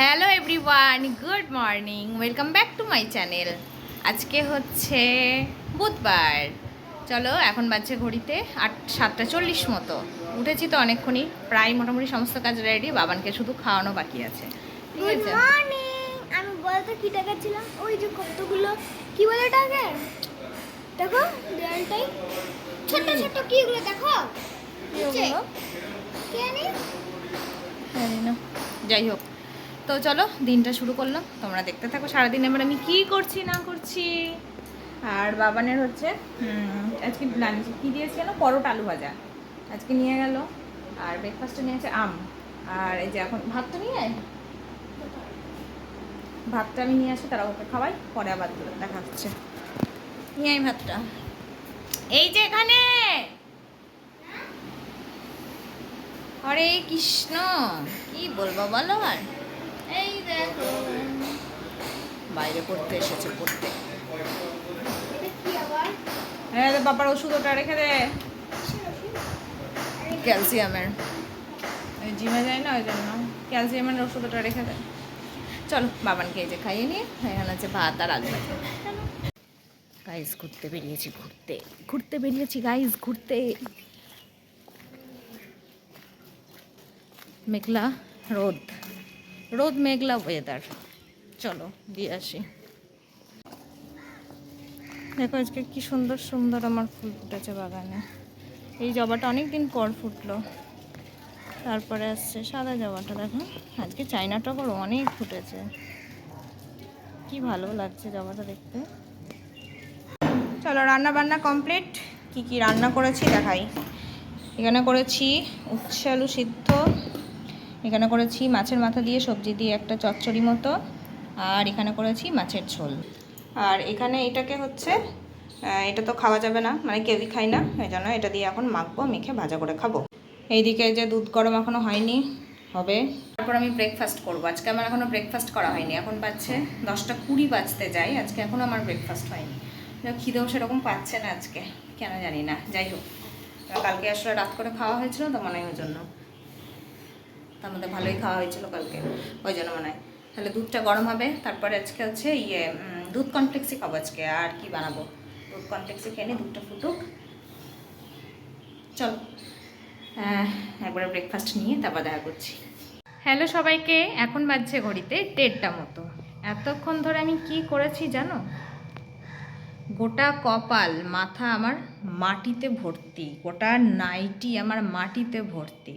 Hello everyone good morning welcome back to my channel আজকে হচ্ছে বুধবার। চলো এখন বাজছে ঘড়িতে আট সাতটা চল্লিশ মতো। উঠেছি তো অনেকক্ষণই। প্রায় মোটামুটি সমস্ত কাজ রেডি বাবানকে শুধু খাওয়ানো বাকি আছে। ঠিক গুড আছে? আমি বলতে কি দেখাচ্ছিলাম? ওই যে কতগুলো কি বলে এটাকে দেখো দেয়ালটাই। ছোট ছোট দেখো? জানি না। যাই হোক। তো চলো, দিনটা শুরু করলাম। তোমরা দেখতে থাকো, সারাদিন এবার আমি কি করছি, না করছি। আর বাবানের হচ্ছে আজকে লাঞ্চ কী দিয়েছি যেন পরোটা, আলু ভাজা। আজকে নিয়ে গেল। আর ব্রেকফাস্টে নিয়েছে আম। আর এই যে এখন ভাতটা নিয়ে আয়। ভাতটা আমি নিয়ে আসি তারা ওকে খাওয়াই, পরে আবার দেখা হচ্ছে। নিয়ে আয় ভাতটা। এই যে এখানে! হরে কৃষ্ণ! কি বলব বলো আর? বাইরে পড়তে এসেছে পড়তে। এটা কি আবার? হ্যাঁ রে বাবার ওষুধ ওটা রেখে দে। ক্যালসিয়ামের। জিমে যায় না ওই জন্য। ক্যালসিয়ামের ওষুধ ওটা রেখে দে। চলো বাবানকে এই যে খাইয়ে নিয়ে এখানে আছে ভাত আর আলু। গাইজ ঘুরতে বেরিয়েছি ঘুরতে। ঘুরতে বেরিয়েছি গাইজ ঘুরতে। মেঘলা রোদ। রোদ মেঘলা ওয়েদার চলো, দিয়ে আসি। দেখো আজকে কি সুন্দর সুন্দর আমার ফুল ফুটেছে বাগানে। এই জবাটা অনেক দিন পর ফুটলো। তারপরে আসছে সাদা জবাটা, দেখো। আজকে চাইনা টগর অনেক ফুটেছে। কি ভালো লাগছে জবাটা দেখতে। চলো রান্না বান্না কমপ্লিট কি কি রান্না করেছি দেখাই। এখানে করেছি উচ্ছে, আলু সিদ্ধ। এখানে করেছি মাছের মাথা দিয়ে সবজি দিয়ে একটা চচ্চড়ি মতো, আর এখানে করেছি মাছের ঝোল। আর এখানে এটাকে হচ্ছে এটা তো খাওয়া যাবে না মানে কেউই খাই না, এই জন্য এটা দিয়ে এখন মাখবো, মেখে ভাজা করে খাব। এইদিকে যে দুধ গরম এখনও হয়নি, হবে। তারপর আমি ব্রেকফাস্ট করব। আজকে আমার এখনও ব্রেকফাস্ট করা হয়নি, এখন পাচ্ছে দশটা কুড়ি বাজতে যাই আজকে এখনও আমার ব্রেকফাস্ট হয়নি। খিদেও সেরকম পাচ্ছে না আজকে, কেন জানি না, যাই হোক। কালকে আসলে রাত করে খাওয়া হয়েছিল, তো মনে হয় জন্য। তার মধ্যে ভালোই খাওয়া হয়েছিল কালকে, ওই জন্য মনে হয়। তাহলে দুধটা গরম হবে, তারপরে আজকে হচ্ছে ইয়ে দুধ কমপ্লেক্সই খাব আজকে, আর কি বানাবো? দুধ কমপ্লেক্সে খেয়ে নিই দুধটা ফুটুক। চল একবারে ব্রেকফাস্ট নিয়ে তারপর দেখা করছি। হ্যালো সবাইকে, এখন বাজছে ঘড়িতে দেড়টা মতো। এতক্ষণ ধরে আমি কি করেছি জানো? গোটা কপাল, মাথা আমার মাটিতে ভর্তি, গোটা নাইটি আমার মাটিতে ভর্তি।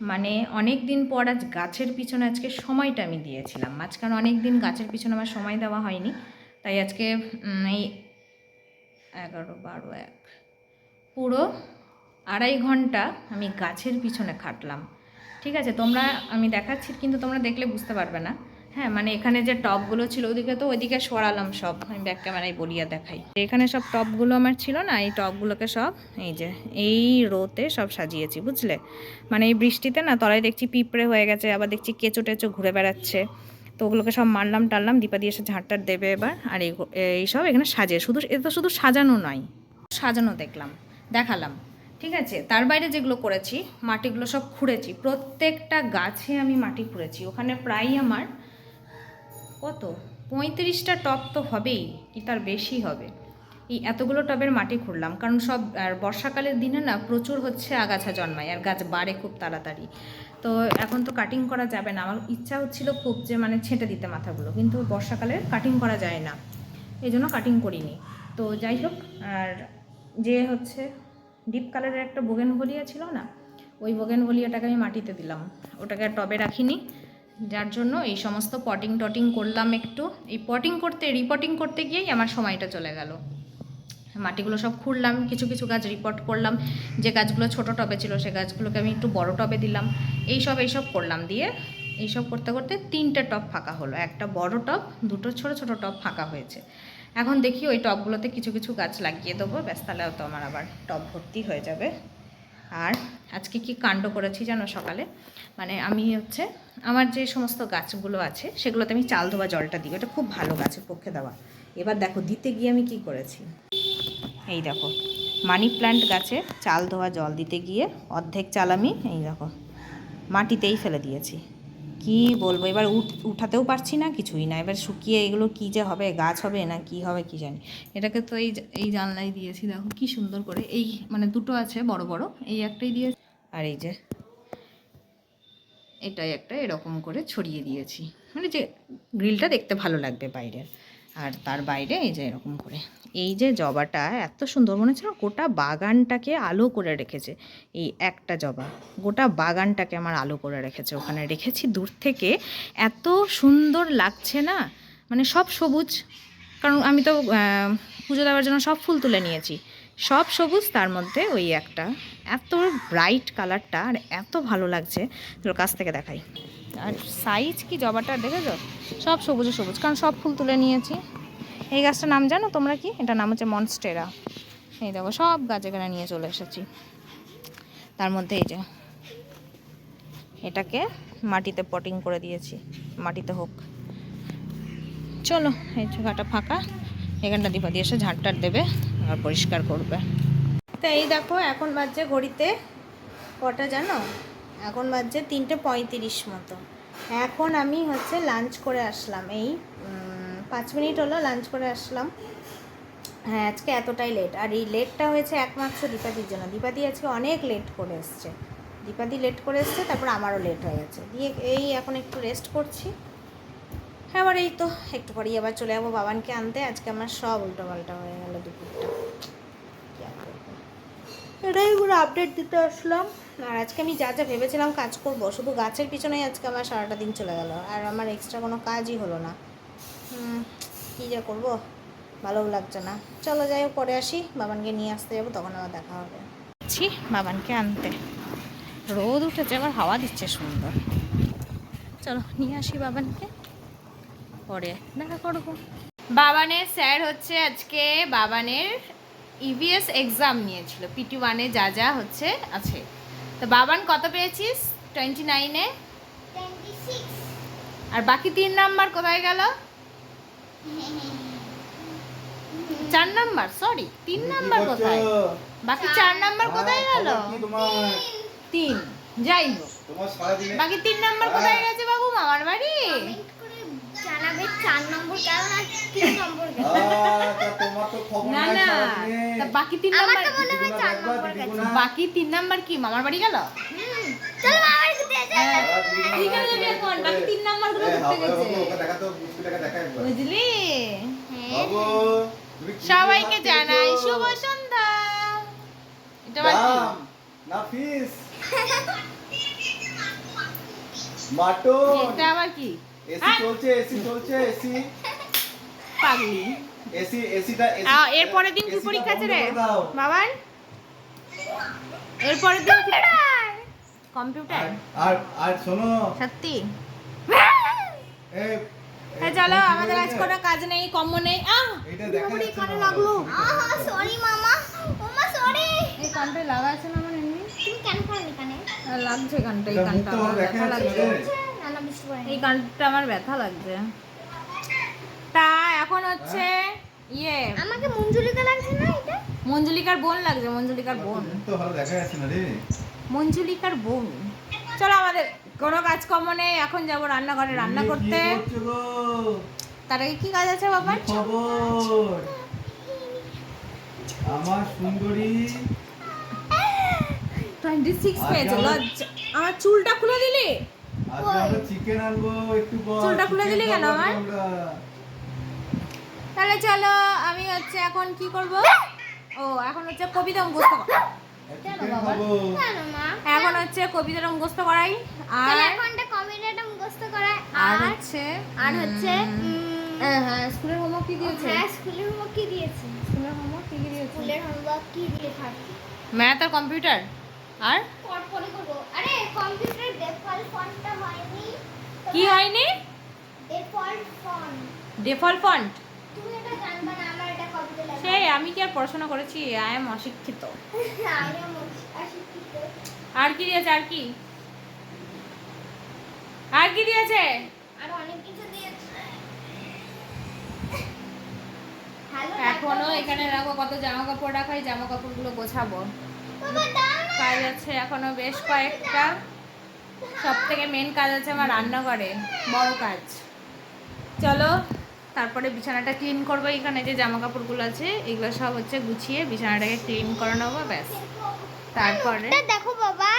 মানে অনেক দিন পর আজ গাছের পিছনে আজকে সময়টা আমি দিয়েছিলাম। মাঝখানে অনেক দিন গাছের পিছনে আমার সময় দেওয়া হয়নি। তাই আজকে এই এগারো বারো এক পুরো আড়াই ঘণ্টা আমি গাছের পিছনে খাটলাম। ঠিক আছে, তোমরা, আমি দেখাচ্ছি, কিন্তু তোমরা দেখলে বুঝতে পারবে না। হ্যাঁ মানে এখানে যে টপগুলো ছিল ওদিকে তো ওইদিকে সরালাম সব। আমি ব্যাক ক্যামেরায় বলিয়া দেখাই। এখানে সব টপগুলো আমার ছিল না, এই টপগুলোকে সব এই যে, এই রোতে সব সাজিয়েছি, বুঝলে? মানে এই বৃষ্টিতে না তলায় দেখছি পিঁপড়ে হয়ে গেছে, আবার দেখছি কেঁচো টেচো ঘুরে বেড়াচ্ছে। তো ওগুলোকে সব মারলাম টারলাম দীপা দিয়ে এসে ঝাঁটটার দেবে এবার, আর এই সব এখানে সাজে। শুধু এটা তো শুধু সাজানো নয়, সাজানো দেখলাম, দেখালাম, ঠিক আছে? তার বাইরে যেগুলো করেছি, মাটিগুলো সব খুঁড়েছি। প্রত্যেকটা গাছে আমি মাটি খুঁড়েছি। ওখানে প্রায় আমার কত? পঁয়ত্রিশটা টব তো হবেই কি তার বেশি হবে। এই এতগুলো টবের মাটি খুঁড়লাম, কারণ সব, আর বর্ষাকালের দিনে না প্রচুর হচ্ছে আগাছা জন্মায়, আর গাছ বাড়ে খুব তাড়াতাড়ি। তো এখন তো কাটিং করা যাবে না, আমার ইচ্ছা হচ্ছিল খুব যে মানে ছেঁটে দিতে মাথাগুলো, কিন্তু বর্ষাকালে কাটিং করা যায় না, এই জন্য কাটিং করিনি। তো যাই হোক, আর যে হচ্ছে ডিপ কালারের একটা বোগেন ভলিয়া ছিল না, ওই বোগেন ভলিয়াটাকে আমি মাটিতে দিলাম, ওটাকে টবে রাখিনি। যার জন্য এই সমস্ত পটিং টটিং করলাম একটু। এই পটিং করতে রিপোর্টিং করতে গিয়েই আমার সময়টা চলে গেল। মাটিগুলো সব খুঁড়লাম, কিছু কিছু গাছ রিপোর্ট করলাম। যে গাছগুলো ছোট টবে ছিল, সে গাছগুলোকে আমি একটু বড় টবে দিলাম। এই এইসব এইসব করলাম দিয়ে এইসব করতে করতে তিনটে টব ফাঁকা হলো। একটা বড় টব, দুটো ছোট ছোট টব ফাঁকা হয়েছে। এখন দেখি ওই টবগুলোতে কিছু কিছু গাছ লাগিয়ে দেবো। ব্যাস, তাহলে তো আমার আবার টব ভর্তি হয়ে যাবে। আর আজকে কি কাণ্ড করেছি জানো সকালে? মানে আমি হচ্ছে আমার যে সমস্ত গাছগুলো আছে, সেগুলোতে আমি চাল ধোয়া জলটা দিই। ওটা খুব ভালো গাছের পক্ষে দেওয়া। এবার দেখো, দিতে গিয়ে আমি কি করেছি? এই দেখো, মানি প্ল্যান্ট গাছে চাল ধোয়া জল দিতে গিয়ে অর্ধেক চাল আমি এই দেখো, মাটিতেই ফেলে দিয়েছি। কি বলব? এবার উঠ, উঠাতেও পারছি না, কিছুই না। এবার শুকিয়ে এগুলো কি যে হবে, গাছ হবে না কি হবে কি জানি। এটাকে তো এই এই জানলাই দিয়েছি, দেখো কি সুন্দর করে। এই মানে দুটো আছে বড় বড়, এই একটাই দিয়ে আর এই যে এটাই একটা এরকম করে ছড়িয়ে দিয়েছি। মানে যে গ্রিলটা দেখতে ভালো লাগবে বাইরের। আর তার বাইরে এই যে এরকম করে। এই যে জবাটা এত সুন্দর মনে হচ্ছে না গোটা বাগানটাকে আলো করে রেখেছে। এই একটা জবা, গোটা বাগানটাকে আমার আলো করে রেখেছে। ওখানে রেখেছি দূর থেকে। এত সুন্দর লাগছে না? মানে সব সবুজ। কারণ আমি তো পুজো দেওয়ার জন্য সব ফুল তুলে নিয়েছি। সব সবুজ তার মধ্যে ওই একটা। এত ব্রাইট কালারটা আর এত ভালো লাগছে। তোর কাছ থেকে দেখাই। আর সাইজ কি জবাটা দেখেছ? সব সবুজে সবুজ, কারণ সব ফুল তুলে নিয়েছি। এই গাছটার নাম জানো তোমরা কি? এটা নাম হচ্ছে মনস্টেরা এই দেখো, সব গাছ এখানে নিয়ে চলে এসেছি। তার মধ্যে এই যে, এটাকে মাটিতে পটিং করে দিয়েছি। মাটিতে হোক। চলো, এই জায়গাটা ফাঁকা। এখানটা দীপা দিয়ে এসে ঝাড়টার দেবে আর পরিষ্কার করবে। তো এই দেখো, এখন বাজছে ঘড়িতে কটা জানো? এখন বাজছে তিনটে পঁয়ত্রিশ মতো। এখন আমি হচ্ছে লাঞ্চ করে আসলাম। এই পাঁচ মিনিট হলো লাঞ্চ করে আসলাম। হ্যাঁ আজকে এতটাই লেট আর এই লেটটা হয়েছে একমাত্র দীপাদির জন্য। দীপাদি আজকে অনেক লেট করে এসছে। দীপাদি লেট করে এসছে, তারপর আমারও লেট হয়ে গেছে। দিয়ে এই এখন একটু রেস্ট করছি। হ্যাঁ আবার এই তো, একটু পরেই আবার চলে যাব বাবানকে আনতে। আজকে আমার সব উল্টোপাল্টা হয়ে গেল দুপুরটা? এটাই পুরো আপডেট দিতে আসলাম। আর আজকে আমি যা যা ভেবেছিলাম কাজ করব, শুধু গাছের পিছনেই আজকে আমার সারাটা দিন চলে গেল। আর আমার এক্সট্রা কোনো কাজই হলো না। কী যে করব? ভালো লাগছে না। চলো যাই হোক, পরে আসি। বাবানকে নিয়ে আসতে যাব, তখন আবার দেখা হবে। ছি, বাবানকে আনতে। রোদ উঠেছে, আবার হাওয়া দিচ্ছে সুন্দর। চলো, নিয়ে আসি বাবানকে। পরে দেখা করব। বাবানের স্যার হচ্ছে আজকে বাবানের ইভিএস এক্সাম নিয়েছিল পিটি ওয়ানে যা যা হচ্ছে আছে। তো বাবান কত পেয়েছিস? টোয়েন্টি নাইনে আর বাকি তিন নাম্বার কোথায় গেল? চার নাম্বার সরি তিন নাম্বার কোথায়? বাকি চার। নাম্বার কোথায় গেল? তিন। যাই হোক। বাকি তিন নাম্বার কোথায় গেছে বাবু? মামার বাড়ি? জানাবে চার নম্বর কেমন আর তিন নম্বর কেমন আহ, তা তোমার তো খবর না না তা বাকি তিন আমার তো হয় চার নম্বর বাকি তিন নাম্বার কি? মামার বাড়ি গেল? চলো মামার ঘুরতে যাই। হ্যাঁ। সারা দিদিগুনা ঠিক আছে, এখন বাকি তিন নাম্বারগুলো এ, ঘুরতে গেছে। ওকে দেখা তো, মিষ্টিটাকে দেখা একবার। বুঝলি? বাবু, সবাইকে জানাই শুভ সন্ধ্যা। এটা আবার না ফিস মাটন। এটা আবার কি? এসি হ্যাঁ? চলছে এসি চলছে এসি। পাগলি। এসি এসিটা এসি আ, এর পরের দিন কি পরীক্ষা আছে রে? বাবান এর পরের দিন কম্পিউটার। আর আর শোনো। সত্যি? এ হ্যাঁ চলো আমাদের আজ কোনো কাজ নেই কম্ম নেই। আহ কানে লাগল। আহা সরি মামা। ওমা সরি এই কানটায় লাগা আছে না আমার এমনি? তুমি কেন করনি কানে? লাগছে কানটা এই কানটা লাগছে। বুঝতে পারিনি এই কানটা আমার ব্যথা লাগছে। তা এখন হচ্ছে ইয়ে। আমাকে মঞ্জুরিকা লাগছে না এটা? মঞ্জুলিকার বোন লাগছে মঞ্জুলিকার বোন। তো ভালো দেখা যাচ্ছে না রে। মঞ্জুলিকার বোন। চলো আমাদের কোনো কাজকর্ম নেই এখন যাব রান্নাঘরে রান্না করতে। তার আগে কি কাজ আছে বাবা? কি খবর? আমার সুন্দরী। টোয়েন্টি সিক্স আজ পেয়েছে আমার- লজ্জা। আমার চুলটা খুলে দিলি? চিকেন আনব একটু চুলটা খুলে দিলি কেন আমার? তাহলে চলো আমি হচ্ছে এখন কি করব? ও এখন হচ্ছে কবিতা মুখস্থ কেন বাবা? মা? এখন হচ্ছে কবিতাটা মুখস্থ করাই। আর এখনটা কমেডিটা মুখস্থ করা আর হচ্ছে আর হচ্ছে হ্যাঁ হ্যাঁ স্কুলের হোমওয়ার্ক কি দিয়েছে? হ্যাঁ স্কুলের হোমওয়ার্ক কি দিয়েছে? স্কুলের হোমওয়ার্ক কি কি দিয়েছে? স্কুলের হোমওয়ার্ক কি দিয়ে থাকি। ম্যাথ আর কম্পিউটার? আর? পর পরে করব। আরে কম্পিউটার ডিফল্ট ফন্টটা হয়নি। কি হয়নি? ডিফল্ট ফন্ট ডিফল্ট ফন্ট তুমি এটা জানবা না আমার এটা কপিতে লেখা। সেই আমি কি আর পড়াশোনা করেছি? আই এম অশিক্ষিত। আর কি দিয়েছে আর কি? আর কি দিয়েছে? আর অনেক কিছু দিয়েছে। এখনও এখানে রাখো কত জামা কাপড় রাখা এই জামা কাপড়গুলো গোছাবো। কাজ আছে এখনও বেশ কয়েকটা। সব থেকে মেন কাজ আছে আমার রান্নাঘরে বড় কাজ। চলো তারপরে বিছানাটা ক্লিন করব এখানে যে জামা কাপড়গুলো আছে এগুলো সব হচ্ছে গুছিয়ে বিছানাটাকে ক্লিন করে নেব ব্যাস। তারপরে দেখো বাবা।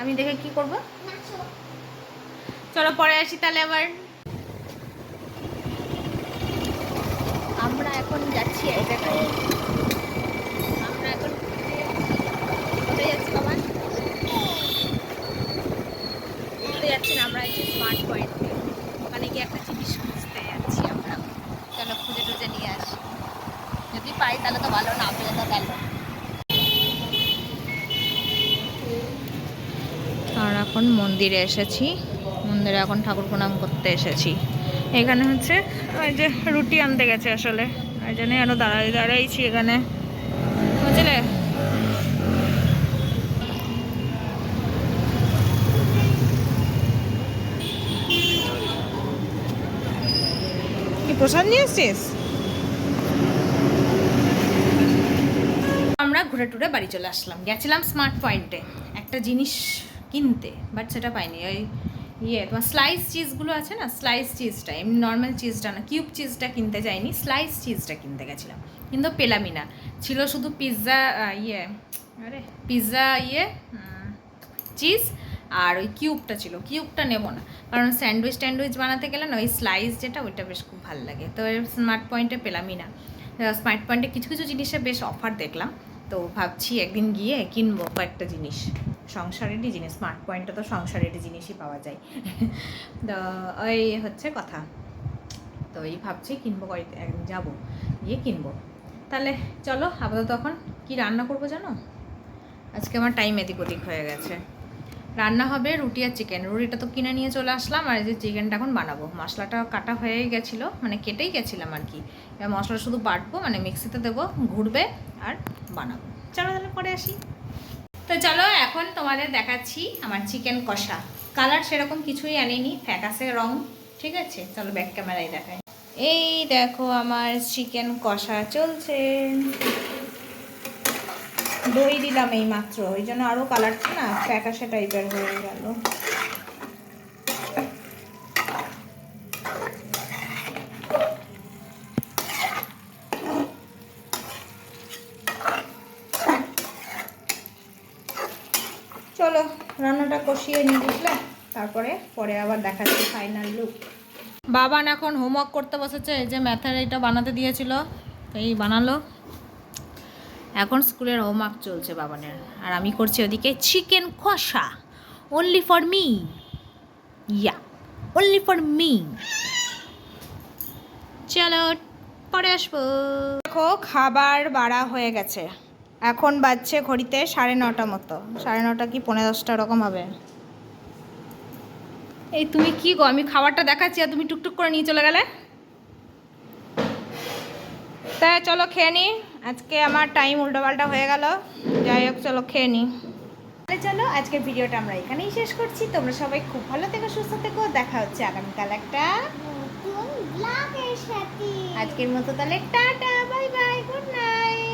আমি দেখে কি করব? চলো পরে আসি তাহলে আবার। আমরা এখন যাচ্ছি এই দেখো আমরা এখন কোথায় যাচ্ছি, বাবা। কোথায় যাচ্ছি না, আমরা ওখানে গিয়ে একটা জিনিস খুঁজতে যাচ্ছি আমরা। খুঁজে নিয়ে যদি পাই, তাহলে তো ভালো না তো আর এখন মন্দিরে এসেছি। মন্দিরে এখন ঠাকুর প্রণাম করতে এসেছি। এখানে হচ্ছে, ওই যে রুটি আনতে গেছে আসলে। ওই জন্য দাঁড়াই, দাঁড়াইছি এখানে। বুঝলে কি প্রসাদ নিয়ে এসছিস আমরা ঘুরে টুরে বাড়ি চলে আসলাম। গেছিলাম স্মার্ট পয়েন্টে একটা জিনিস কিনতে বাট সেটা পাইনি। ওই ইয়ে তোমার স্লাইস চিজগুলো আছে না? স্লাইস চিজটা এমনি নর্মাল চিজটা না কিউব চিজটা কিনতে যাইনি স্লাইস চিজটা কিনতে গেছিলাম। কিন্তু পেলামই না। ছিল শুধু পিৎজা ইয়ে আরে পিৎজা ইয়ে চিজ আর ওই কিউবটা ছিল। কিউবটা নেব না। কারণ স্যান্ডউইচ ট্যান্ডউইচ বানাতে গেলে না, ওই স্লাইস যেটা, ওইটা বেশ খুব ভালো লাগে। তো স্মার্ট পয়েন্টে পেলামই না। স্মার্ট পয়েন্টে কিছু কিছু জিনিসে বেশ অফার দেখলাম। তো ভাবছি একদিন গিয়ে কিনবো কয়েকটা জিনিস। সংসারেরই জিনিস স্মার্ট পয়েন্টে তো সংসারেরই জিনিসই পাওয়া যায়। তো ওই হচ্ছে কথা। তো এই ভাবছি কিনবো, কয়েক, একদিন যাব, গিয়ে কিনবো। তাহলে চলো, আপাতত তখন কি রান্না করব জানো? আজকে আমার টাইম এদিক ওদিক হয়ে গেছে। রান্না হবে রুটি আর চিকেন রুটিটা তো কিনে নিয়ে চলে আসলাম, আর এই যে চিকেনটা এখন বানাবো। মশলাটা কাটা হয়ে গেছিল মানে কেটেই গেছিলাম আর কি। এবার মশলা শুধু বাটবো মানে মিক্সিতে দেবো, ঘুরবে আর বানাবো। চলো তাহলে পরে আসি। তো চলো, এখন তোমাদের দেখাচ্ছি আমার চিকেন কষা। কালার সেরকম কিছুই আনিনি, ফ্যাকাসে রং, ঠিক আছে? চলো ব্যাক ক্যামেরায় দেখাই। এই দেখো, আমার চিকেন কষা চলছে। দই দিলাম এই মাত্র ওই জন্য আরও কালারটা না ফ্যাকাশে টাইপের হয়ে গেল। চলো, রান্নাটা কষিয়ে নিয়ে বুঝলে? তারপরে, পরে আবার দেখাচ্ছি ফাইনাল লুক বাবান এখন হোমওয়ার্ক করতে বসেছে যে ম্যাথের এইটা বানাতে দিয়েছিল এই বানালো। এখন স্কুলের হোমওয়ার্ক চলছে বাবানের। আর আমি করছি ওদিকে চিকেন কষা। Only for me yeah only for me চলো পরে আসব। দেখো খাবার বাড়া হয়ে গেছে। এখন বাজছে ঘড়িতে সাড়ে নটা মতো। সাড়ে নটা কি পনেরো দশটা ওরকম হবে। এই তুমি কি গো? আমি খাবারটা দেখাচ্ছি আর তুমি টুকটুক করে নিয়ে চলে গেলে? তাই চলো খেয়ে নি। আজকে আমার টাইম উল্টোপাল্টা হয়ে গেল। যাই হোক চলো খেয়ে নিই। তাহলে চলো আজকের ভিডিওটা আমরা এখানেই শেষ করছি। তোমরা সবাই খুব ভালো থেকো সুস্থ থেকো। দেখা হচ্ছে আগামীকাল একটা আজকের মতো তাহলে tata bye bye good night